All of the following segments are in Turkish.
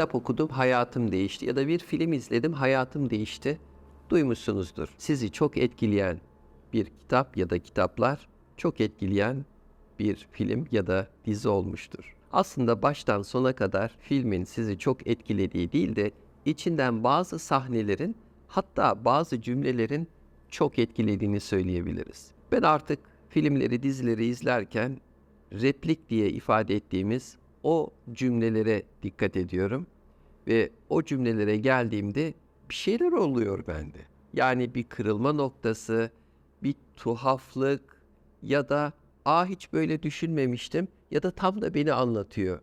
kitap okudum, hayatım değişti ya da bir film izledim, hayatım değişti. Duymuşsunuzdur. Sizi çok etkileyen bir kitap ya da kitaplar çok etkileyen bir film ya da dizi olmuştur. Aslında baştan sona kadar filmin sizi çok etkilediği değil de içinden bazı sahnelerin hatta bazı cümlelerin çok etkilediğini söyleyebiliriz. Ben artık filmleri, dizileri izlerken replik diye ifade ettiğimiz o cümlelere dikkat ediyorum ve o cümlelere geldiğimde bir şeyler oluyor bende. Yani bir kırılma noktası, bir tuhaflık ya da aa hiç böyle düşünmemiştim ya da tam da beni anlatıyor.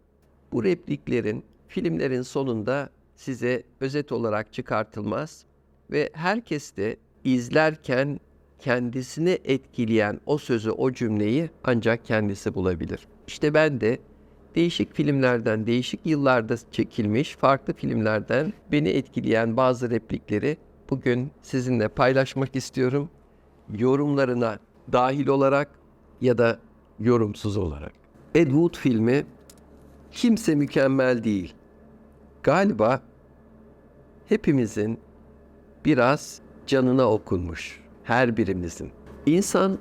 Bu repliklerin filmlerin sonunda size özet olarak çıkartılmaz ve herkes de izlerken kendisini etkileyen o sözü, o cümleyi ancak kendisi bulabilir. İşte ben de değişik filmlerden, değişik yıllarda çekilmiş farklı filmlerden beni etkileyen bazı replikleri bugün sizinle paylaşmak istiyorum. Yorumlarına dahil olarak ya da yorumsuz olarak. Ed Wood filmi kimse mükemmel değil. Galiba hepimizin biraz canına okunmuş. Her birimizin. İnsan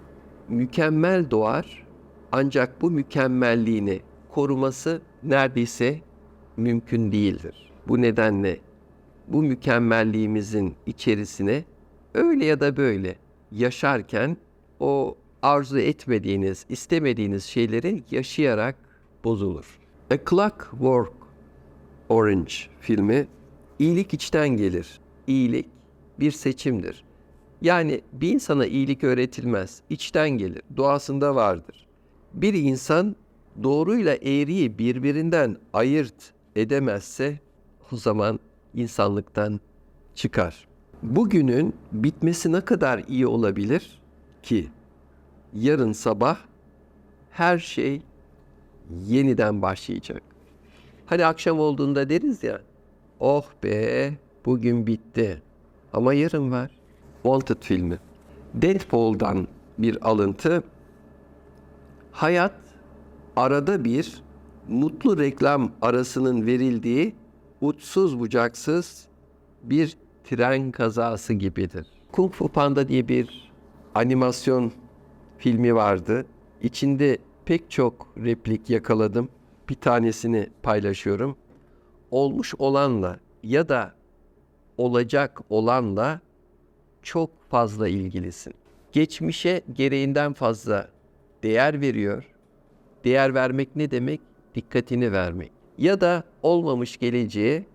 mükemmel doğar ancak bu mükemmelliğini koruması neredeyse mümkün değildir. Bu nedenle bu mükemmelliğimizin içerisine öyle ya da böyle yaşarken o arzu etmediğiniz, istemediğiniz şeyleri yaşayarak bozulur. A Clockwork Orange filmi iyilik içten gelir. İyilik bir seçimdir. Yani bir insana iyilik öğretilmez, içten gelir, doğasında vardır. Bir insan doğruyla eğriyi birbirinden ayırt edemezse o zaman insanlıktan çıkar. Bugünün bitmesi ne kadar iyi olabilir ki yarın sabah her şey yeniden başlayacak. Hani akşam olduğunda deriz ya, oh be bugün bitti ama yarın var. Wanted filmi. Deadpool'dan bir alıntı. Hayat arada bir mutlu reklam arasının verildiği uçsuz bucaksız bir tren kazası gibidir. Kung Fu Panda diye bir animasyon filmi vardı. İçinde pek çok replik yakaladım. Bir tanesini paylaşıyorum. Olmuş olanla ya da olacak olanla çok fazla ilgilisin. Geçmişe gereğinden fazla değer veriyor. Değer vermek ne demek? Dikkatini vermek. Ya da olmamış geleceğe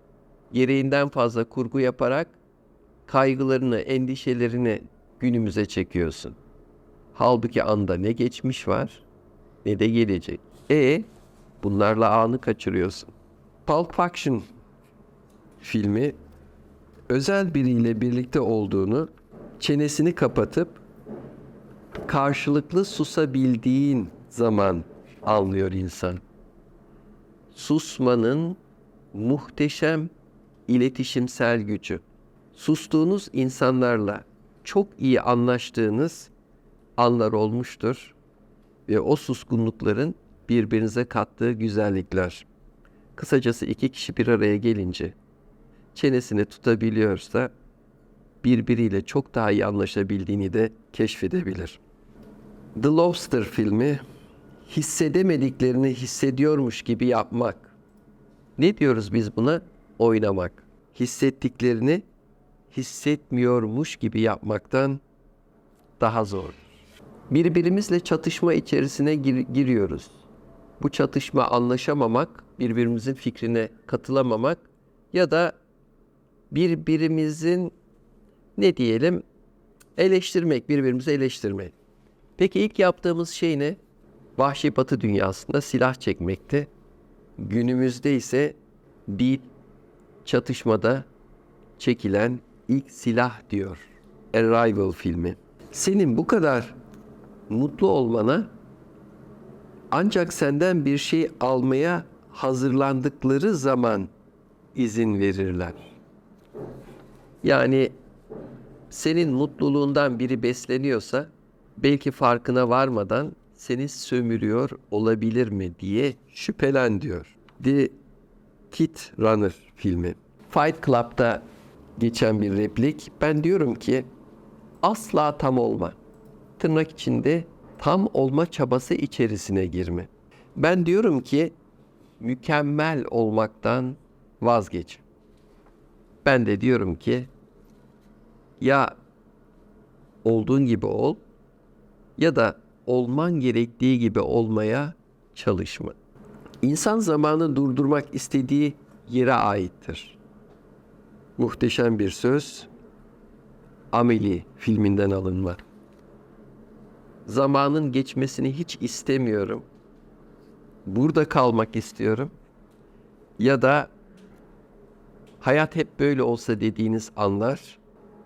gereğinden fazla kurgu yaparak kaygılarını, endişelerini günümüze çekiyorsun. Halbuki anda ne geçmiş var ne de gelecek. E bunlarla anı kaçırıyorsun. Pulp Fiction filmi özel biriyle birlikte olduğunu çenesini kapatıp karşılıklı susabildiğin zaman anlıyor insan. Susmanın muhteşem iletişimsel gücü. Sustuğunuz insanlarla çok iyi anlaştığınız anlar olmuştur ve o suskunlukların birbirinize kattığı güzellikler. Kısacası iki kişi bir araya gelince çenesini tutabiliyorsa birbiriyle çok daha iyi anlaşabildiğini de keşfedebilir. The Lobster filmi hissedemediklerini hissediyormuş gibi yapmak. Ne diyoruz biz buna? Oynamak. Hissettiklerini hissetmiyormuş gibi yapmaktan daha zor. Birbirimizle çatışma içerisine gir- giriyoruz. Bu çatışma anlaşamamak, birbirimizin fikrine katılamamak ya da birbirimizin ne diyelim eleştirmek, birbirimizi eleştirmek. Peki ilk yaptığımız şey ne? Vahşi Batı dünyasında silah çekmekti. Günümüzde ise dil çatışmada çekilen ilk silah diyor. Arrival filmi. Senin bu kadar mutlu olmana ancak senden bir şey almaya hazırlandıkları zaman izin verirler. Yani senin mutluluğundan biri besleniyorsa belki farkına varmadan seni sömürüyor olabilir mi diye şüphelen diyor. The Kit Runner filmi. Fight Club'da geçen bir replik. Ben diyorum ki asla tam olma. Tırnak içinde tam olma çabası içerisine girme. Ben diyorum ki mükemmel olmaktan vazgeç. Ben de diyorum ki ya olduğun gibi ol ya da olman gerektiği gibi olmaya çalışma. İnsan zamanı durdurmak istediği yere aittir. Muhteşem bir söz. Amelie filminden alınma. Zamanın geçmesini hiç istemiyorum. Burada kalmak istiyorum. Ya da hayat hep böyle olsa dediğiniz anlar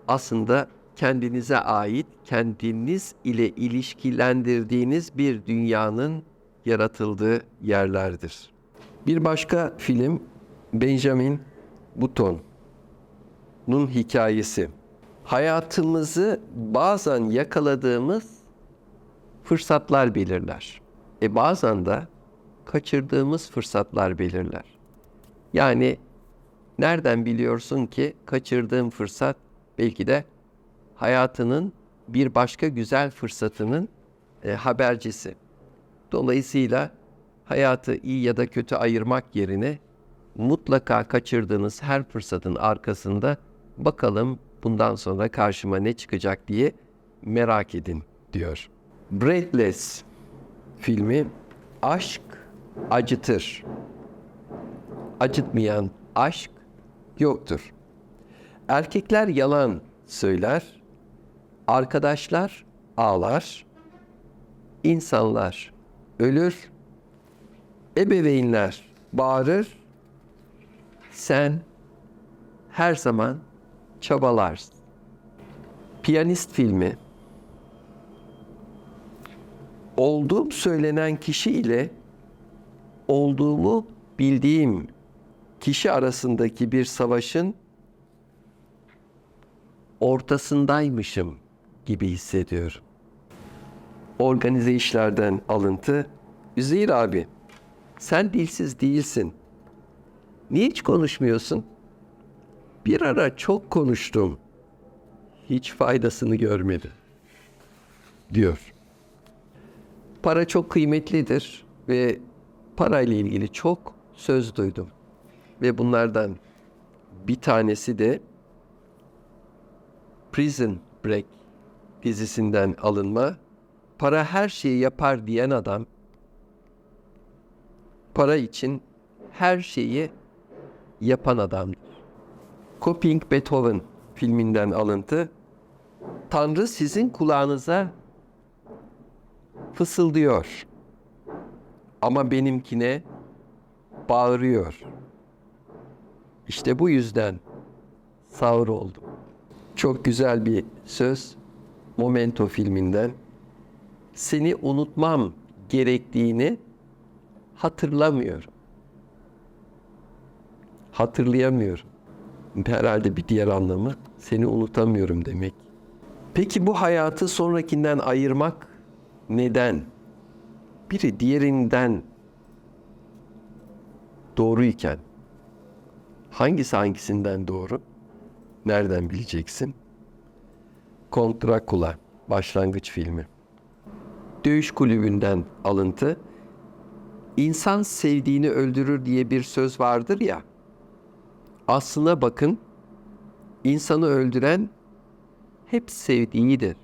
aslında kendinize ait, kendiniz ile ilişkilendirdiğiniz bir dünyanın yaratıldığı yerlerdir. Bir başka film Benjamin Button'un hikayesi. Hayatımızı bazen yakaladığımız fırsatlar belirler. E bazen de kaçırdığımız fırsatlar belirler. Yani nereden biliyorsun ki kaçırdığın fırsat belki de hayatının bir başka güzel fırsatının e, habercisi. Dolayısıyla hayatı iyi ya da kötü ayırmak yerine mutlaka kaçırdığınız her fırsatın arkasında bakalım bundan sonra karşıma ne çıkacak diye merak edin diyor. Breathless filmi aşk acıtır. Acıtmayan aşk yoktur. Erkekler yalan söyler, arkadaşlar ağlar, insanlar ölür, ebeveynler bağırır, sen her zaman çabalarsın. Piyanist filmi. Olduğum söylenen kişi ile olduğumu bildiğim kişi arasındaki bir savaşın ortasındaymışım gibi hissediyorum. Organize işlerden alıntı. Üzeyir abi, sen dilsiz değilsin. Niye hiç konuşmuyorsun? Bir ara çok konuştum. Hiç faydasını görmedi. Diyor. Para çok kıymetlidir ve parayla ilgili çok söz duydum. Ve bunlardan bir tanesi de Prison Break dizisinden alınma. Para her şeyi yapar diyen adam para için her şeyi yapan adamdır. Coping Beethoven filminden alıntı. Tanrı sizin kulağınıza fısıldıyor. Ama benimkine bağırıyor. İşte bu yüzden sağır oldum. Çok güzel bir söz. Momento filminden. Seni unutmam gerektiğini hatırlamıyorum. Hatırlayamıyorum. Herhalde bir diğer anlamı seni unutamıyorum demek. Peki bu hayatı sonrakinden ayırmak neden? Biri diğerinden doğruyken hangisi hangisinden doğru? Nereden bileceksin? Kontrakula başlangıç filmi. Dövüş kulübünden alıntı. İnsan sevdiğini öldürür diye bir söz vardır ya. Aslına bakın, insanı öldüren hep sevdiğidir.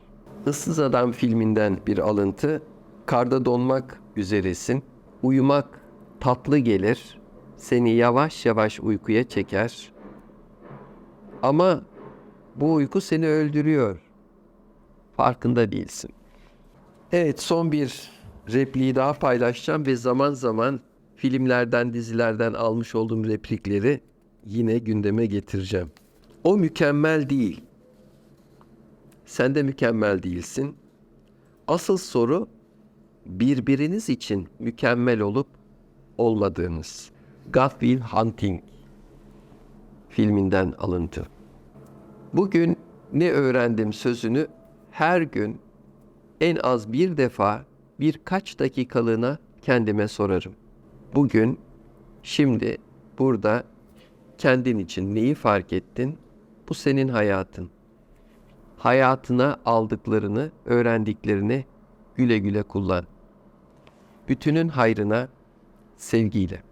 Issız Adam filminden bir alıntı. Karda donmak üzeresin. Uyumak tatlı gelir. Seni yavaş yavaş uykuya çeker. Ama bu uyku seni öldürüyor. Farkında değilsin. Evet son bir repliği daha paylaşacağım ve zaman zaman filmlerden, dizilerden almış olduğum replikleri yine gündeme getireceğim. O mükemmel değil. Sen de mükemmel değilsin. Asıl soru birbiriniz için mükemmel olup olmadığınız. God Will Hunting filminden alıntı. Bugün ne öğrendim sözünü her gün en az bir defa birkaç dakikalığına kendime sorarım. Bugün, şimdi burada kendin için neyi fark ettin? Bu senin hayatın. Hayatına aldıklarını, öğrendiklerini güle güle kullan. Bütünün hayrına sevgiyle.